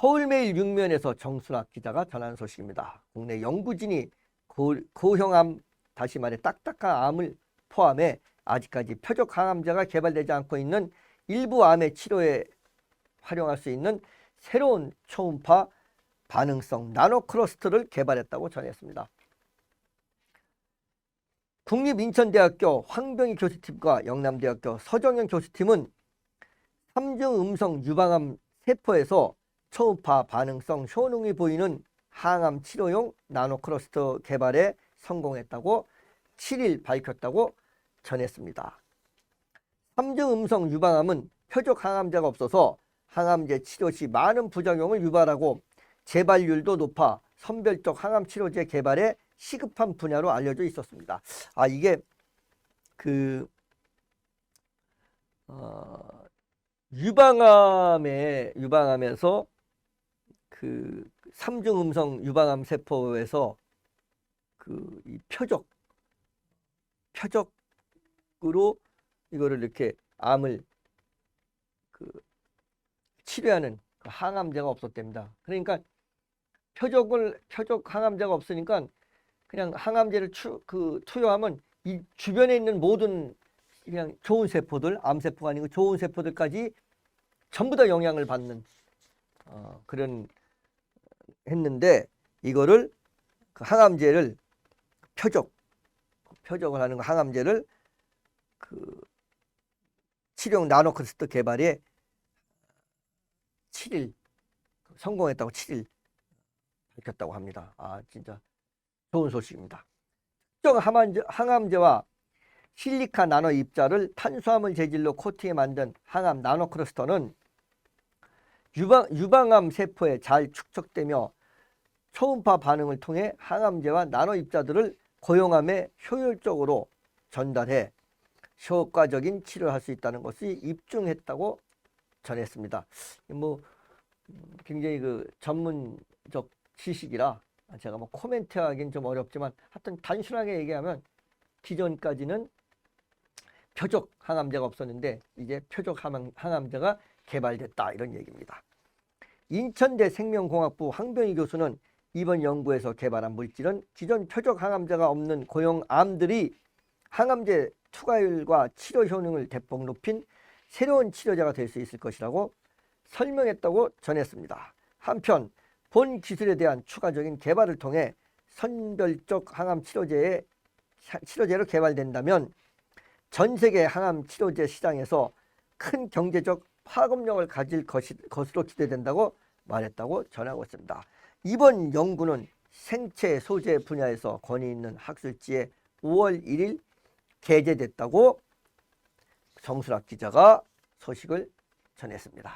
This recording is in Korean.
서울매일 육면에서 정순학 기자가 전한 소식입니다. 국내 연구진이 고, 고형암 다시 말해 딱딱한 암을 포함해 아직까지 표적 항암제가 개발되지 않고 있는 일부 암의 치료에 활용할 수 있는 새로운 초음파 반응성 나노크러스트를 개발했다고 전했습니다. 국립인천대학교 황병희 교수팀과 영남대학교 서정현 교수팀은 삼중 음성 유방암 세포에서 초음파 반응성 효능이 보이는 항암 치료용 나노크러스터 개발에 성공했다고 7일 밝혔다고 전했습니다. 삼중 음성 유방암은 표적 항암제가 없어서 항암제 치료 시 많은 부작용을 유발하고 재발률도 높아 선별적 항암 치료제 개발에 시급한 분야로 알려져 있었습니다. 아 이게 그 어, 유방암에 유방암에서 그 삼중 음성 유방암 세포에서 그 이 표적 표적으로 이거를 이렇게 암을 그 치료하는 그 항암제가 없었답니다. 그러니까 표적을 표적 항암제가 없으니까 그냥 항암제를 추, 그 투여하면 이 주변에 있는 모든 그냥 좋은 세포들, 암세포가 아니고 좋은 세포들까지 전부 다 영향을 받는 어, 그런 했는데 이거를 그 항암제를 표적 표적을 하는 거 항암제를 그 치료용 나노크리스트 개발에 7일 성공했다고 7일 밝혔다고 합니다. 아 진짜 좋은 소식입니다. 특정 항암제, 항암제와 실리카 나노 입자를 탄수화물 재질로 코팅해 만든 항암 나노크러스터는 유방, 유방암 세포에 잘 축적되며 초음파 반응을 통해 항암제와 나노 입자들을 고용암에 효율적으로 전달해 효과적인 치료를 할수 있다는 것이 입증했다고 전했습니다. 뭐 음, 굉장히 그 전문적 지식이라 제가 뭐 코멘트하기는 좀 어렵지만 하여튼 단순하게 얘기하면 기존까지는 표적 항암제가 없었는데 이제 표적 항암, 항암제가 개발됐다 이런 얘기입니다. 인천대 생명공학부 황병희 교수는 이번 연구에서 개발한 물질은 기존 표적 항암제가 없는 고형 암들이 항암제 투과율과 치료 효능을 대폭 높인 새로운 치료제가 될 수 있을 것이라고 설명했다고 전했습니다. 한편 본 기술에 대한 추가적인 개발을 통해 선별적 항암 치료제의 치료제로 개발된다면 전 세계 항암 치료제 시장에서 큰 경제적 파급력을 가질 것이, 것으로 기대된다고 말했다고 전하고 있습니다. 이번 연구는 생체 소재 분야에서 권위 있는 학술지에 5월 1일 게재됐다고 정수락 기자가 소식을 전했습니다.